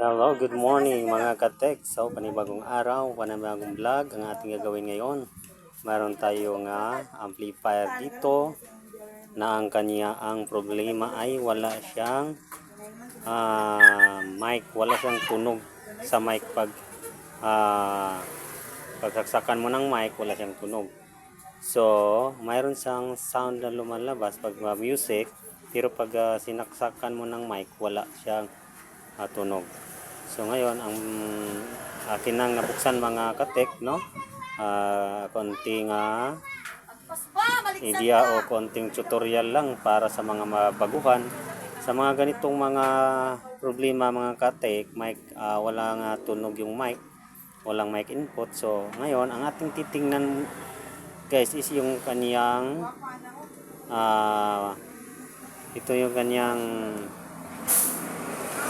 Hello, good morning mga katek. So, panibagong araw, panibagong vlog ang ating gagawin ngayon. Mayroon tayong nga amplifier dito na ang kanya ang problema ay wala siyang ah, mic, wala siyang tunog sa mic pag ah, pagsaksakan mo ng mic, wala siyang tunog. So, mayroon siyang sound na lumalabas pag uh, music, pero pag ah, sinaksakan mo ng mic, wala siyang ah, tunog. So ngayon ang akin nang nabuksan mga katek no. Ah, konting ah, idea o konting tutorial lang para sa mga mabaguhan sa mga ganitong mga problema mga katek, mic ah, wala nga tunog yung mic, walang mic input. So ngayon ang ating titingnan guys is yung kaniyang ah, ito yung kanyang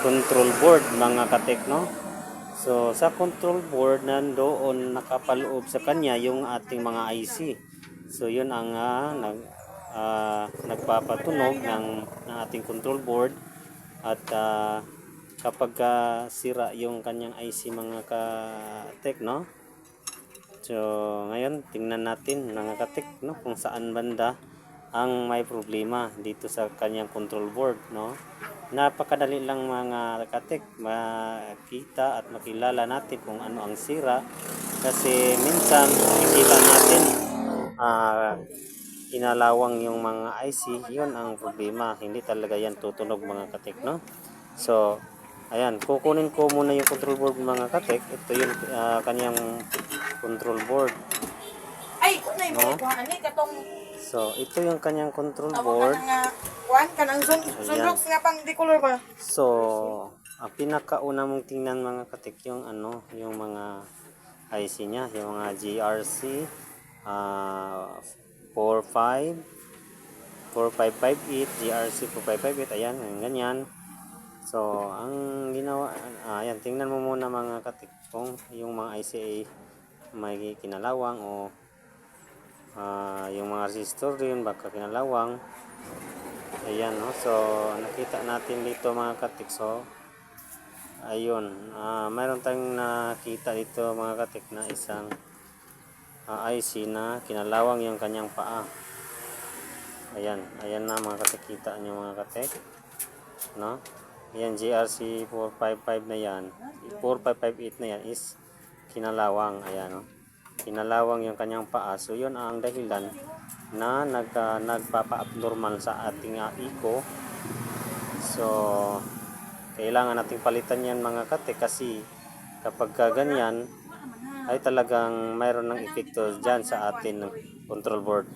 control board mga katek no so sa control board nandoon nakapaloob sa kanya yung ating mga IC so yun ang ah, nag ah, nagpapatunog ng, ng ating control board. At ah, kapag ah, sira yung kanyang IC mga katek no so ngayon tingnan natin mga katek no kung saan banda ang may problema dito sa kanyang control board no? Napakadali lang mga katek makita at makilala natin kung ano ang sira. Kasi minsan makikita natin ah inalawang yung mga IC yun ang problema. Hindi talaga yan tutunog mga katek no? So ayan kukunin ko muna yung control board mga katek ito yung ah, kanyang control board Ay, kung na No? yung kuha ani katong so ito yung kanyang control awa board ka nga kuhan ka nang sun sunrox nga pang di color ba? So, ang pinakauna mong tingnan mga katik yung ano, yung mga IC niya, yung mga GRC ah 45 4558, GRC 4558, ayan, yung ganyan. So, ang ginawa, ah, ayan, tingnan mo muna mga katik kung yung mga IC ay may kinalawang o ah, yung mga resistor rin baka kinalawang. Ayan, no? So, nakita natin dito mga katik. So, ayun. ah mayroon tayong nakita dito mga katik na isang ah, IC na kinalawang yung kanyang paa. Ayan. Ayan na mga katik. Kita nyo mga katik. No? Ayan, GRC 455 na yan. 4558 na yan is kinalawang. Ayan, no? Kinalawang yung kanyang paa. So, yun ang dahilan na nag, ah, nagpapa-abnormal sa ating ah, eco. So, kailangan nating palitan yan mga kate kasi kapag ka ganyan ay talagang mayroon ng epekto dyan sa atin control board.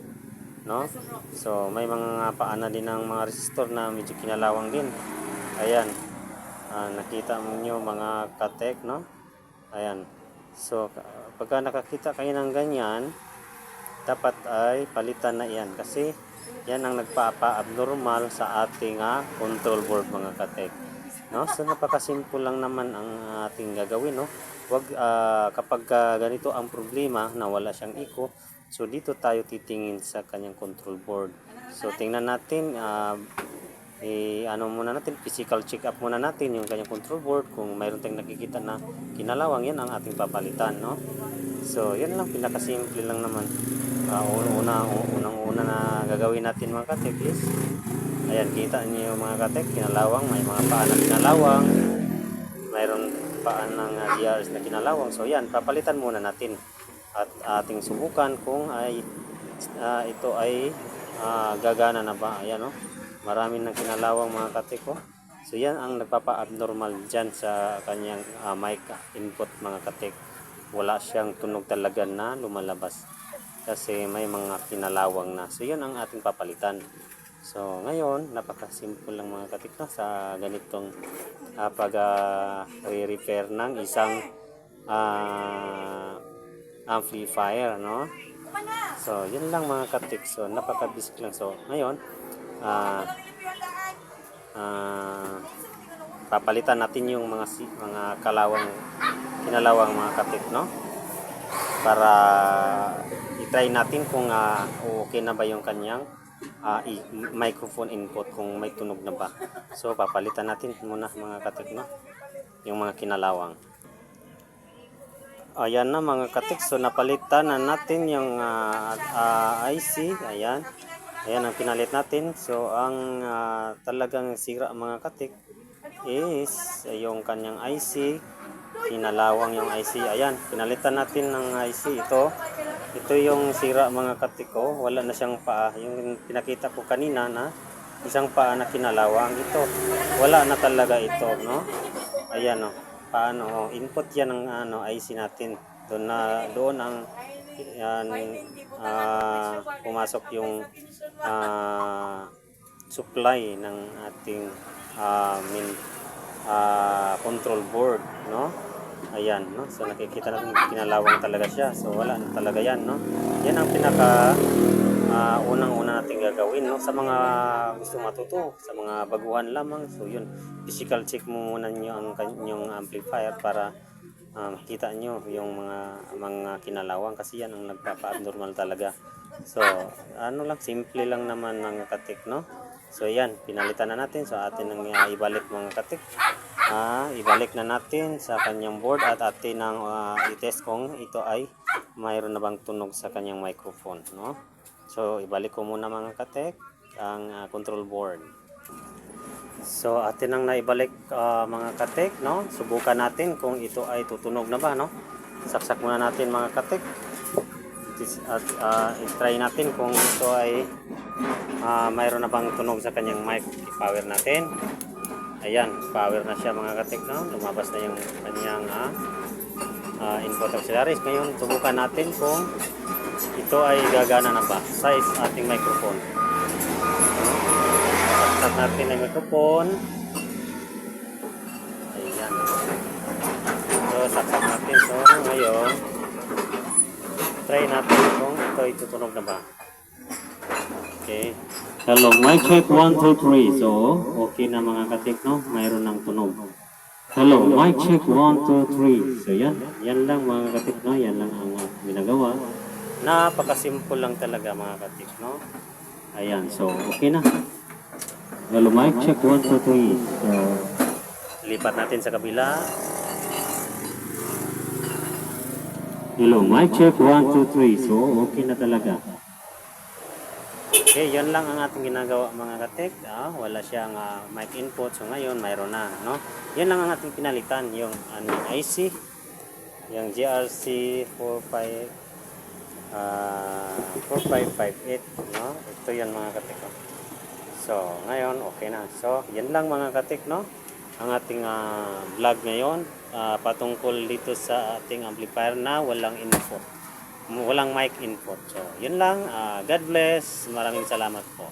No? So, may mga paana din ng mga resistor na medyo kinalawang din. Ayan. Ah, nakita mo nyo mga katek, no? Ayan. So, pagka nakakita kayo ng ganyan, dapat ay palitan na yan kasi yan ang nagpapa-abnormal sa ating ah, control board mga katek. No? So napakasimple lang naman ang ating gagawin, no? Wag ah, kapag ah, ganito ang problema na wala siyang eco, so dito tayo titingin sa kanyang control board. So tingnan natin ah, eh, ano muna natin, physical check up muna natin yung kanyang control board. Kung mayroon tayong nakikita na kinalawang, yan ang ating papalitan, no? So, yan lang, pinakasimple lang naman. Uh, una, unang una na gagawin natin mga katek is, ayan, kita niyo yung mga katek, kinalawang, may mga paa na kinalawang, mayroon paa ng uh, DRS na kinalawang. So, yan, papalitan muna natin at ating subukan kung ay ah, ito ay ah, gagana na ba. Ayan, no? Marami ng kinalawang mga katek ko. So, yan ang nagpapa-abnormal dyan sa kanyang ah, mic input mga katek wala siyang tunog talaga na lumalabas kasi may mga kinalawang na. So yun ang ating papalitan. So ngayon napakasimple lang mga katik na sa ganitong uh, pag ah, re-repair ng isang ah, amplifier no? So yun lang mga katik so napaka-basic lang. So ngayon ah ah, papalitan natin yung mga mga kalawang kinalawang mga katik no para i-try natin kung ah, okay na ba yung kanyang i- microphone input kung may tunog na ba so papalitan natin muna mga katik no yung mga kinalawang. Ayan na mga katik. So napalitan na natin yung ah, ah, IC. Ayan. Ayan ang pinalit natin. So ang ah, talagang sira mga katik is yung kanyang IC. Kinalawang yung IC. Ayan. Pinalitan natin ng IC ito. Ito yung sira mga katik ko. Wala na siyang paa. Yung pinakita ko kanina na isang paa na kinalawang. Ito. Wala na talaga ito. No? Ayan o. Paano? Oh, input yan ng ano, IC natin. Doon na doon ang yan ah, pumasok yung ah, supply ng ating ah, min, ah, control board, no? Ayan, no? So nakikita natin kinalawang talaga siya. So wala na talaga yan, no? Yan ang pinaka ah, unang-una natin gagawin, no? Sa mga gusto matuto, sa mga baguhan lamang. So yun, physical check mo muna nyo ang kanyang amplifier para ah, makita nyo yung mga mga kinalawang kasi yan ang nagpapa-abnormal talaga. So, ano lang, simple lang naman mga katik, no? So, yan, pinalitan na natin. So, atin ang ah, ibalik mga katik. Ah, ibalik na natin sa kanyang board at atin ang ah, i-test kung ito ay mayroon na bang tunog sa kanyang microphone, no? So, ibalik ko muna mga katik ang ah, control board. So, atin ang naibalik ah, mga katik, no? Subukan natin kung ito ay tutunog na ba, no? Saksak muna natin mga katik. At ah, i-try natin kung ito ay ah, mayroon na bang tunog sa kanyang mic. I-power natin. Ayan, power na siya mga katik, no? Lumabas na yung kanyang ah, ah, input auxiliaries. Ngayon, subukan natin kung ito ay gagana na ba sa ating microphone. Saksak natin ang microphone. Ayan. So, saksak natin. So, ngayon, try natin kung ito ay na ba. Okay. Hello, mic check 1, 2, 3. So, okay na mga katik, no? Mayroon ng tunog. Hello, mic check 1, 2, 3. So, yan. Yan lang mga katik, no? Yan lang ang ginagawa. Napakasimple lang talaga mga katik, no? Ayan, so okay na. Hello, mic check 1, 2, 3. So, lipat natin sa kabila. Hello, mic check 1, 2, 3. So, okay na talaga. Okay, yan lang ang ating ginagawa mga katek. Ah, wala siyang ah, mic input. So, ngayon, mayroon na. No? Yan lang ang ating pinalitan. Yung ano, IC. Yung GRC 45 ah 4558. No? Ito yan mga katek. oh. So, ngayon, okay na. So, yan lang mga katik, no? Ang ating ah, vlog ngayon ah, patungkol dito sa ating amplifier na walang input. Walang mic input. So, yun lang. Ah, God bless. Maraming salamat po.